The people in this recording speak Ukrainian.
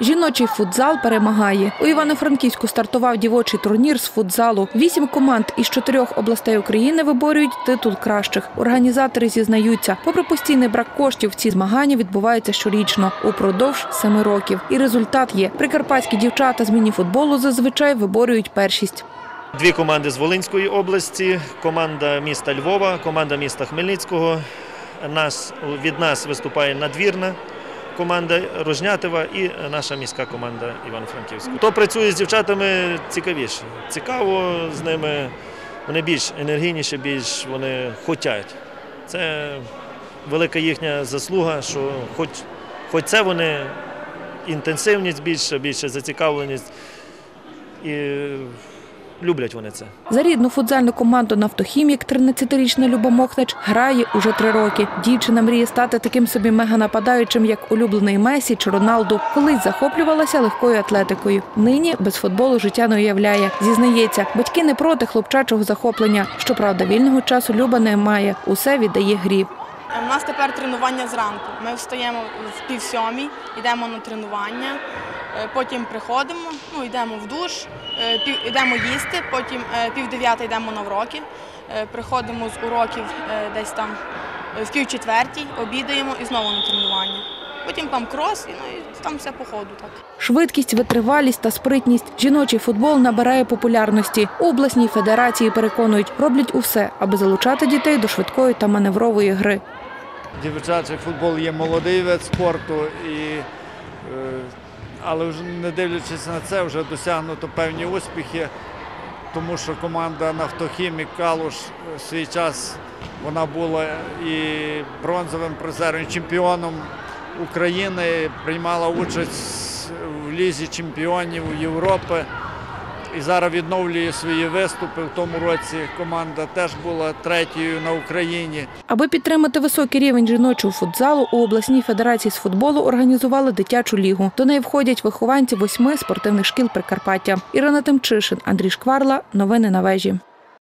Жіночий футзал перемагає. У Івано-Франківську стартував дівочий турнір з футзалу. Вісім команд із чотирьох областей України виборюють титул кращих. Організатори зізнаються, попри постійний брак коштів, ці змагання відбуваються щорічно упродовж семи років. І результат є. Прикарпатські дівчата з мініфутболу зазвичай виборюють першість. Дві команди з Волинської області, команда міста Львова, команда міста Хмельницького. Нас, від нас виступає надвірна команда Рожнятова і наша міська команда Івано-Франківська. Хто працює з дівчатами цікавіше. Цікаво з ними, вони більш енергійніші, більш вони хочуть. Це велика їхня заслуга, що хоч, хоч це вони інтенсивність більше, більше зацікавленість. І люблять вони це. За рідну футзальну команду «Нафтохімік» 13-річна Люба Мохнач грає уже три роки. Дівчина мріє стати таким собі меганападаючим, як улюблений Месі чи Роналду. Колись захоплювалася легкою атлетикою. Нині без футболу життя не уявляє. Зізнається, батьки не проти хлопчачого захоплення. Щоправда, вільного часу Люба не має. Усе віддає грі. У нас тепер тренування зранку. Ми встаємо в пів сьомій, йдемо на тренування, потім приходимо, ну, йдемо в душ, е, пів, йдемо їсти, потім е, пів дев'ята йдемо на уроки, е, приходимо з уроків е, десь там е, в пів четвертій, обідаємо і знову на тренування. Потім там крос, і, ну, і там все по ходу так. Швидкість, витривалість та спритність. Жіночий футбол набирає популярності. У обласній федерації переконують, роблять усе, аби залучати дітей до швидкої та маневрової гри. Дівчачий футбол є молодий вид спорту, і, е, але вже не дивлячись на це, вже досягнуто певні успіхи, тому що команда Нафтохімік Калуш в свій час вона була і бронзовим призером, і чемпіоном України, приймала участь в лізі чемпіонів Європи. І зараз відновлює свої виступи. В тому році команда теж була третьою на Україні. Аби підтримати високий рівень жіночого футзалу, у обласній федерації з футболу організували дитячу лігу. До неї входять вихованці восьми спортивних шкіл Прикарпаття. Ірина Тимчишин, Андрій Шкварла. Новини на вежі.